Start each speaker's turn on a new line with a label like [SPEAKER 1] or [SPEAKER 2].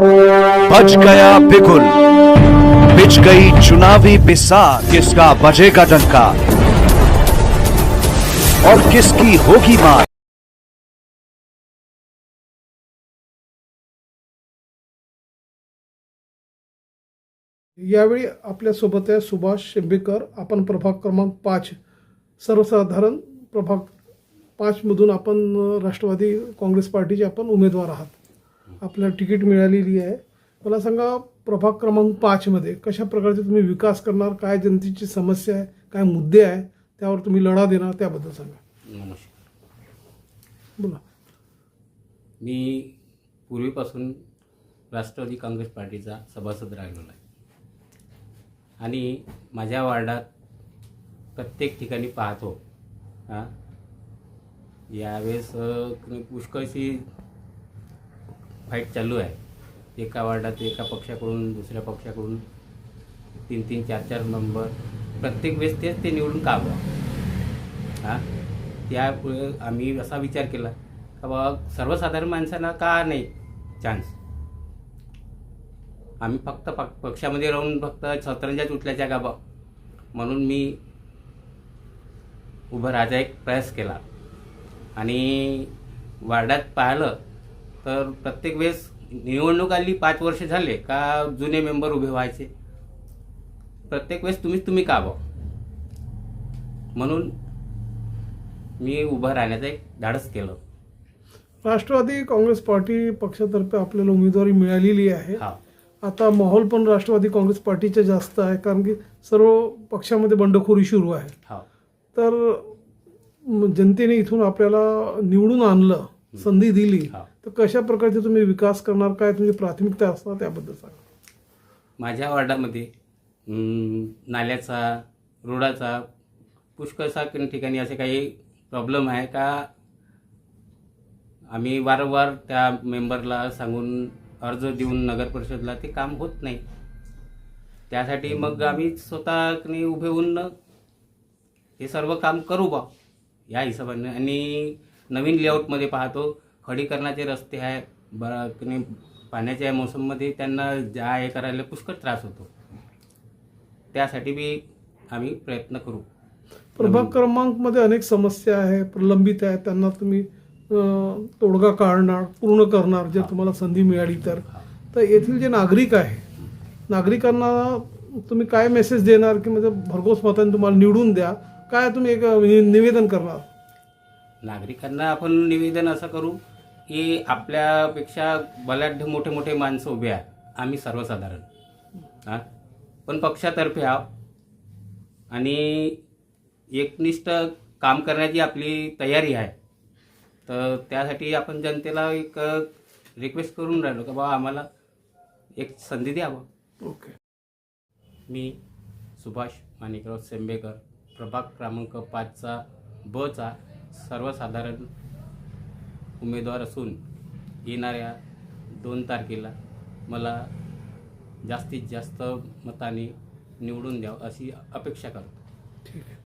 [SPEAKER 1] बच गया बिगुल बिछ गई चुनावी बिसार किसका बजेगा डंका? और किसकी होगी मार?
[SPEAKER 2] यावेळी आपल्यासोबत आहे सुभाष शेंबेकर. आपण प्रभाग क्रमांक पाच सर्वसाधारण प्रभाग पाचमधून आपण राष्ट्रवादी काँग्रेस पार्टीचे आपण उमेदवार आहात. आपल्याला तिकीट मिळालेली आहे. मला सांगा प्रभाग क्रमांक पाचमध्ये कशा प्रकारचे तुम्ही विकास करणार काय जनतेची समस्या आहे काय मुद्दे आहे त्यावर तुम्ही लढा देणार त्याबद्दल सांगा.
[SPEAKER 3] नमस्कार.
[SPEAKER 2] बोला.
[SPEAKER 3] मी पूर्वीपासून राष्ट्रवादी काँग्रेस पार्टीचा सभासद राहिलेलो आहे. आणि माझ्या वार्डात प्रत्येक ठिकाणी पाहतो हां. यावेळेस पुष्कळशी फाईट चालू आहे. एका वार्डात एका पक्षाकडून दुसऱ्या पक्षाकडून तीन तीन चार चार नंबर प्रत्येक वेळेस तेच ते निवडून का हवं हां? त्यामुळे आम्ही असा विचार केला का बा सर्वसाधारण माणसांना का नाही चान्स आम्ही फक्त पक पक्षामध्ये राहून फक्त सतरंजाच उठल्याच्या का बा म्हणून मी उभं राहायचा एक प्रयास केला. आणि वार्डात पाहिलं तर प्रत्येक वेळेस निवडणूक आली पाच वर्ष झाले का जुने मेंबर उभे व्हायचे? प्रत्येक वेळेस तुम्हीच तुम्ही का बा? म्हणून मी उभं राहण्याचं एक धाडस केलं.
[SPEAKER 2] राष्ट्रवादी काँग्रेस पार्टी पक्षातर्फे आपल्याला उमेदवारी मिळालेली आहे.
[SPEAKER 3] हा.
[SPEAKER 2] आता माहोल पण राष्ट्रवादी काँग्रेस पार्टीचा जास्त आहे कारण की सर्व पक्षामध्ये बंडखोरी सुरू आहे.
[SPEAKER 3] हा.
[SPEAKER 2] तर जनतेने इथून आपल्याला निवडून आणलं. संधी दिली
[SPEAKER 3] हा.
[SPEAKER 2] तर कशा प्रकारचे तुम्ही विकास करणार काय तुमची प्राथमिकता असणार त्याबद्दल सांगा.
[SPEAKER 3] माझ्या वार्डामध्ये नाल्याचा रोडाचा पुष्कळसा ठिकाणी असे काही प्रॉब्लेम आहे का? आम्ही वारंवार त्या मेंबरला सांगून अर्ज देऊन नगर परिषदला ते काम होत नाही. त्यासाठी मग आम्ही स्वतःने उभे होऊन हे सर्व काम करू बा या हिशोबाने. आणि नवीन लेआउटमध्ये पाहतो. खडीकरणाचे रस्ते आहे बरा पाण्याच्या मोसममध्ये त्यांना जा हे करायला पुष्कळ त्रास होतो. त्यासाठी बी आम्ही प्रयत्न करू.
[SPEAKER 2] प्रभाग क्रमांकमध्ये अनेक समस्या आहे प्रलंबित आहे त्यांना तुम्ही तोडगा काढणार पूर्ण करणार जर तुम्हाला संधी मिळाली तर. तर येथील जे नागरिक आहे नागरिकांना तुम्ही काय मेसेज देणार? की म्हणजे भरघोस मतांनी तुम्हाला निवडून द्या. काय तुम्ही एक निवेदन करणार?
[SPEAKER 3] नागरिकांना आपण निवेदन असं करू की आपल्यापेक्षा बलाढ्य मोठे मोठे माणसं उभे आहे आम्ही सर्वसाधारण. हां? पण पक्षातर्फे आहो आणि एकनिष्ठ काम करण्याची आपली तयारी आहे. तर त्यासाठी आपण जनतेला एक रिक्वेस्ट करून राहिलो का बाबा आम्हाला एक संधी द्यावं
[SPEAKER 2] ओके
[SPEAKER 3] मी सुभाष माणिकराव सेंबेकर प्रभाग क्रमांक पाचचा बचा सर्वसाधारण उमेदवार असून येणाऱ्या दोन तारखेला मला जास्तीत जास्त मताने निवडून द्यावं अशी अपेक्षा करतो.
[SPEAKER 2] ठीक आहे.